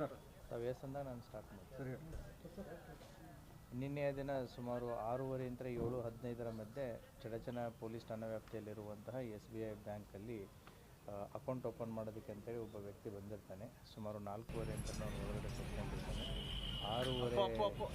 Sir. ತಾವು ಎಷ್ಟಂದಾಗ ನಾನು start ಮಾಡ್ತೀನಿ. ಸರಿ. ನಿನ್ನೆಯ ದಿನ ಸುಮಾರು ಆರೂವರೆಯಿಂದ ಏಳು ಹದಿನೈದರ ಮಧ್ಯೆ ಚಡಚನ ಪೊಲೀಸ್ ಠಾಣಾ ವ್ಯಾಪ್ತಿಯಲ್ಲಿರುವಂತಹ ಎಸ್ ಬಿ ಐ ಬ್ಯಾಂಕಲ್ಲಿ ಅಕೌಂಟ್ ಓಪನ್ ಮಾಡೋದಕ್ಕೆ ಅಂತೇಳಿ ಒಬ್ಬ ವ್ಯಕ್ತಿ ಬಂದಿರ್ತಾನೆ. ಸುಮಾರು ನಾಲ್ಕೂವರೆ ಅಂತ ನಾನು ಒಳಗಡೆ ಕೂತ್ಕೊಂಡಿರ್ತಾನೆ ಆರೂವರೆ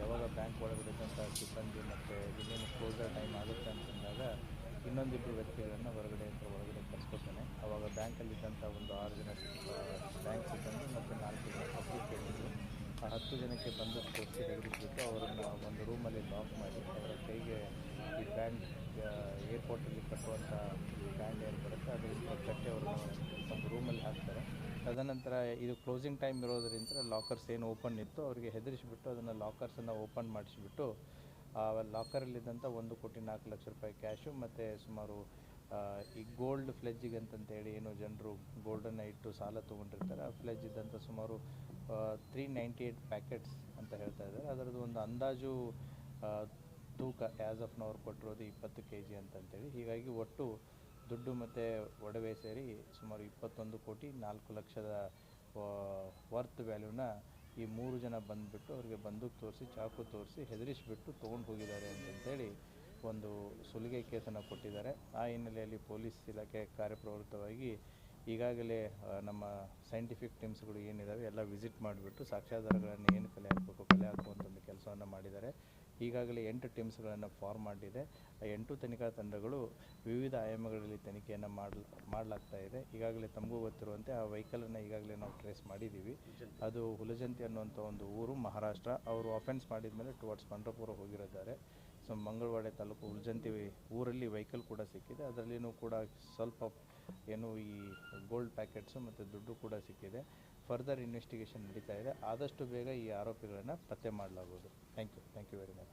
ಯಾವಾಗ ಬ್ಯಾಂಕ್ ಒಳಗಡೆ ಇದ್ದಂಥ ಸಿಬ್ಬಂದಿ ಮತ್ತು ಇನ್ನೇನು ಕ್ಲೋಸರ್ ಟೈಮ್ ಆಗುತ್ತೆ ಅಂತಂದಾಗ ಇನ್ನೊಂದಿಬ್ಬರು ವ್ಯಕ್ತಿಗಳನ್ನು ಹೊರಗಡೆ ಅಂತ ಒಳಗಡೆ ಕರ್ಸ್ಕೊತಾನೆ ಅವಾಗ ಬ್ಯಾಂಕಲ್ಲಿದ್ದಂಥ ಒಂದು ಆರು ಜನ ಬ್ಯಾಂಕ್ ಸಿಬ್ಬಂದಿ ಮತ್ತು ನಾಲ್ಕು ಜನ ಪಬ್ಲಿಕ್ ಏನಿದ್ರು ಆ ಹತ್ತು ಜನಕ್ಕೆ ಬಂದು ತೋರಿಸಿ ತೆಗೆದುಬಿಟ್ಟು ಅವರನ್ನು ಒಂದು ರೂಮಲ್ಲಿ ಲಾಕ್ ಮಾಡಿ ಅವರ ಕೈಗೆ ಈ ಬ್ಯಾಂಡ್ ಏರ್ಪೋರ್ಟಲ್ಲಿ ಕಟ್ಟುವಂಥ ಬ್ಯಾಂಡ್ ಏನು ಬರುತ್ತೆ ಅದರಿಂದ ಕಟ್ಟಿ ಅವರನ್ನು ಒಂದು ರೂಮಲ್ಲಿ ಹಾಕ್ತಾರೆ. ತದನಂತರ ಇದು ಕ್ಲೋಸಿಂಗ್ ಟೈಮ್ ಇರೋದರಿಂದ ಲಾಕರ್ಸ್ ಏನು ಓಪನ್ ಇತ್ತು, ಅವರಿಗೆ ಹೆದರಿಸಿಬಿಟ್ಟು ಅದನ್ನು ಲಾಕರ್ಸನ್ನು ಓಪನ್ ಮಾಡಿಸಿಬಿಟ್ಟು, ಆ ಲಾಕರಲ್ಲಿದ್ದಂಥ ಒಂದು ಕೋಟಿ ನಾಲ್ಕು ಲಕ್ಷ ರೂಪಾಯಿ ಕ್ಯಾಶು ಮತ್ತು ಸುಮಾರು ಈ ಗೋಲ್ಡ್ ಫ್ಲೆಜ್ಜಿಗೆ ಅಂತಂತೇಳಿ ಏನು ಜನರು ಗೋಲ್ಡನ್ನು ಇಟ್ಟು ಸಾಲ ತೊಗೊಂಡಿರ್ತಾರೆ. ಆ ಫ್ಲೆಜ್ ಇದ್ದಂಥ ಸುಮಾರು ತ್ರೀ ನೈಂಟಿ ಏಯ್ಟ್ ಪ್ಯಾಕೆಟ್ಸ್ ಅಂತ ಹೇಳ್ತಾ ಇದ್ದಾರೆ. ಅದರದ್ದು ಒಂದು ಅಂದಾಜು ತೂಕ ಆ್ಯಸ್ ಆಫ್ ನವರ್ ಕೊಟ್ಟಿರೋದು ಇಪ್ಪತ್ತು ಕೆ ಜಿ ಅಂತಂತೇಳಿ ಹೀಗಾಗಿ ಒಟ್ಟು ದುಡ್ಡು ಮತ್ತು ಒಡವೆ ಸೇರಿ ಸುಮಾರು ಇಪ್ಪತ್ತೊಂದು ಕೋಟಿ ನಾಲ್ಕು ಲಕ್ಷದ ವರ್ತ್ ವ್ಯಾಲ್ಯೂನ ಈ ಮೂರು ಜನ ಬಂದುಬಿಟ್ಟು ಅವರಿಗೆ ಬಂದೂಕು ತೋರಿಸಿ, ಚಾಕು ತೋರಿಸಿ ಹೆದರಿಸಿಬಿಟ್ಟು ತೊಗೊಂಡು ಹೋಗಿದ್ದಾರೆ ಅಂತಂತೇಳಿ ಒಂದು ಸುಲಿಗೆ ಕೇಸನ್ನು ಕೊಟ್ಟಿದ್ದಾರೆ. ಆ ಹಿನ್ನೆಲೆಯಲ್ಲಿ ಪೊಲೀಸ್ ಇಲಾಖೆ ಕಾರ್ಯಪ್ರವೃತ್ತವಾಗಿ ಈಗಾಗಲೇ ನಮ್ಮ ಸೈಂಟಿಫಿಕ್ ಟೀಮ್ಸ್ಗಳು ಏನಿದ್ದಾವೆ ಎಲ್ಲ ವಿಸಿಟ್ ಮಾಡಿಬಿಟ್ಟು ಸಾಕ್ಷ್ಯಾಧಾರಗಳನ್ನು ಏನು ಕಲೆ ಹಾಕಬೇಕು ಕಲೆ ಹಾಕುವಂಥ ಒಂದು ಕೆಲಸವನ್ನು ಮಾಡಿದ್ದಾರೆ. ಈಗಾಗಲೇ ಎಂಟು ಟೀಮ್ಸ್ಗಳನ್ನು ಫಾರ್ಮ್ ಮಾಡಿದೆ. ಆ ಎಂಟು ತನಿಖಾ ತಂಡಗಳು ವಿವಿಧ ಆಯಾಮಗಳಲ್ಲಿ ತನಿಖೆಯನ್ನು ಮಾಡಲ್ ಮಾಡಲಾಗ್ತಾ ಇದೆ. ಈಗಾಗಲೇ ತಮಗೂ ಗೊತ್ತಿರುವಂತೆ ಆ ವೆಹಿಕಲನ್ನು ಈಗಾಗಲೇ ನಾವು ಟ್ರೇಸ್ ಮಾಡಿದ್ದೀವಿ. ಅದು ಹುಲಜಂತಿ ಅನ್ನುವಂಥ ಒಂದು ಊರು ಮಹಾರಾಷ್ಟ್ರ. ಅವರು ಅಫೆನ್ಸ್ ಮಾಡಿದ ಮೇಲೆ ಟುವರ್ಡ್ಸ್ ಪಂಡ್ರಪುರ ಹೋಗಿರಿದ್ದಾರೆ. ಸೊ ಮಂಗಳವಾಡೆ ತಾಲೂಕು ಉಲ್ಜಂತಿ ಊರಲ್ಲಿ ವೆಹಿಕಲ್ ಕೂಡ ಸಿಕ್ಕಿದೆ. ಅದರಲ್ಲಿನೂ ಕೂಡ ಸ್ವಲ್ಪ ಏನು ಈ ಗೋಲ್ಡ್ ಪ್ಯಾಕೆಟ್ಸು ಮತ್ತು ದುಡ್ಡು ಕೂಡ ಸಿಕ್ಕಿದೆ. ಫರ್ದರ್ ಇನ್ವೆಸ್ಟಿಗೇಷನ್ ನಡೀತಾ ಇದೆ. ಆದಷ್ಟು ಬೇಗ ಈ ಆರೋಪಿಗಳನ್ನು ಪತ್ತೆ ಮಾಡಲಾಗುವುದು thank you thank you very much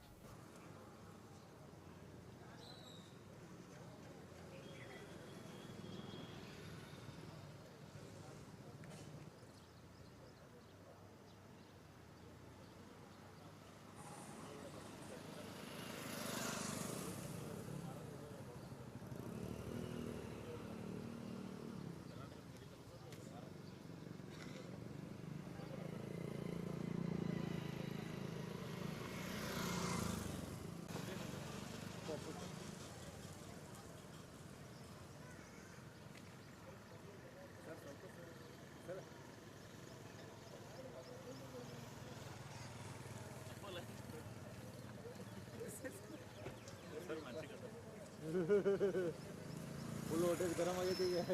full hotel गरम आगे ठीक है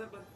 हजार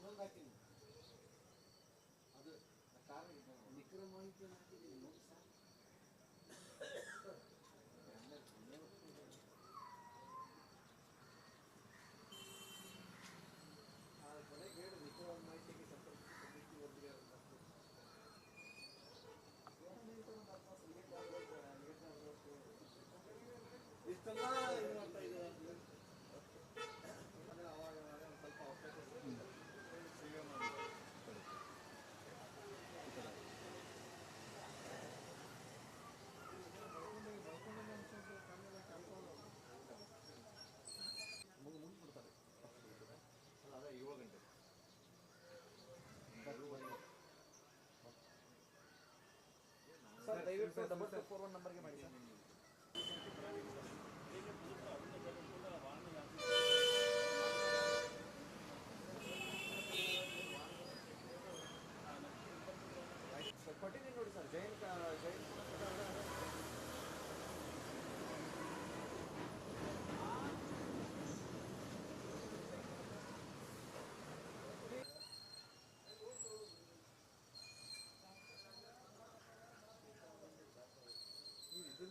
ಇನ್ನೊಂದು ಅದು ಕಾರಣ ನಿಖರ ಅಂತ ಹಾಕಿದ್ದೀನಿ. ದೊಡ್ಡ ಫೋರ್ ಒನ್ ನಂಬರ್ಗೆ ಮಾಡಿ sir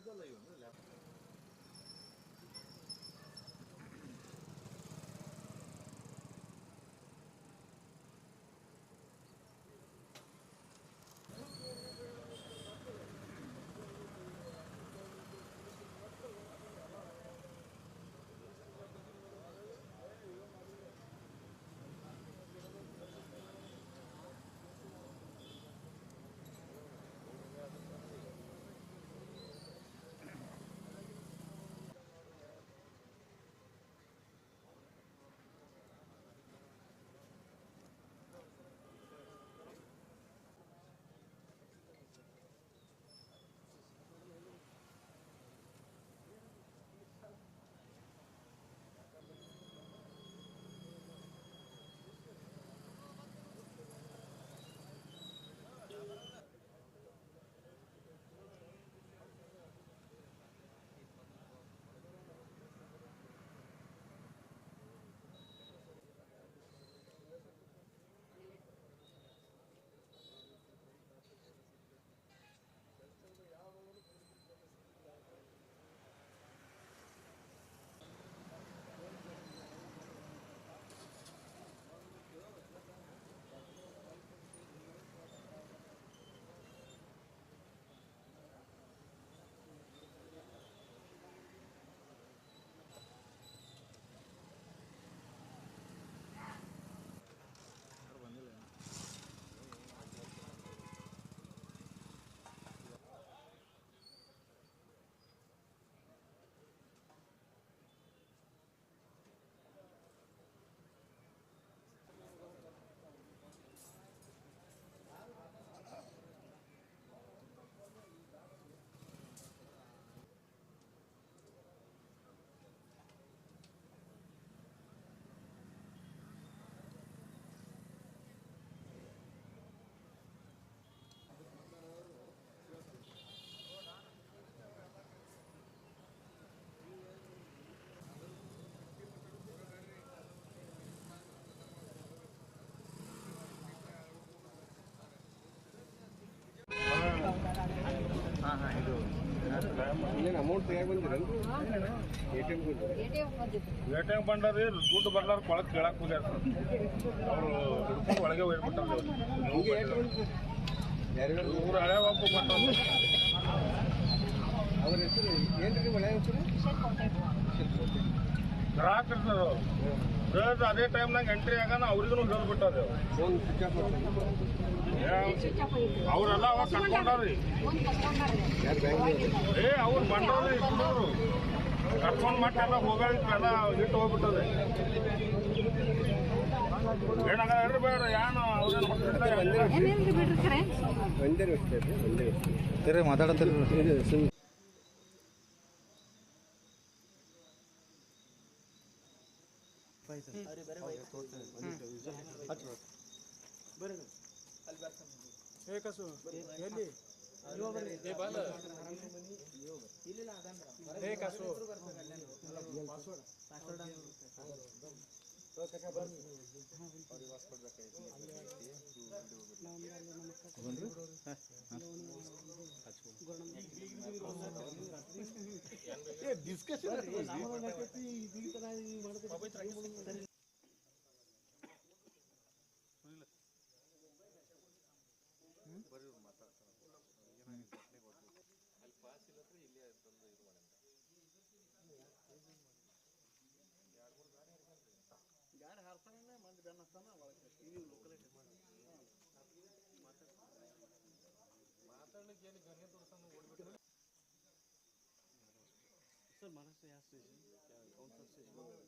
dándole. A T M A T M ಬಂದರೆ ದುಡ್ಡು ಬರ್ಲಾರ ಕೊಳಕ್ ಕೇಳಕ್ ಹೋಗ್ಯಾರ ಅವರು ಒಳಗೆ ಹೋಗ್ಬಿಟ್ಟಾರ ಇವ್ರು ಹಳೆ ಒಬ್ಬ ಬಂದ ಅವ್ರ ಹೆಸರು ಏನು ರೀ ಮಳೆ ಹೆಸರು? ಗ್ರಾಹಕ ಇರ್ತಾರ ಅವ್ರು ಅದೇ ಟೈಮ್ನಾಗ ಎಂಟ್ರಿ ಆಗಾನ ಅವ್ರಿಗೂ ಹೇಳ್ಬಿಟ್ಟದೆ ಅವರೆಲ್ಲ ಅವಾಗ ಕಟ್ಕೊಂಡ್ರಿ ಏ ಅವ್ರು ಬಂದವ್ರಿ ಹುಡುಗರು ಕಟ್ಕೊಂಡು ಮಟ್ಟ ಎಲ್ಲ ಹೋಗಾಳಿತ್ತು ಎಲ್ಲ ಇಟ್ಟು ಹೋಗ್ಬಿಟ್ಟದೆ ಏನಾಗ ಬೇಡ ಯಾನು ಅವ್ರೇನು हे कसो ಎಲ್ಲಿ हे ಬಾಲ हे कसो ಪಾಸ್ವರ್ಡ್ ಪಾಸ್ವರ್ಡ್ ಡಿಸ್ಕಷನ್ ಒಂದೇ ವ್ಯವಸ್ಥೆ ರೀ ಒಂದೇ ವ್ಯವಸ್ಥೆ ಸರಿ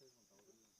rotation,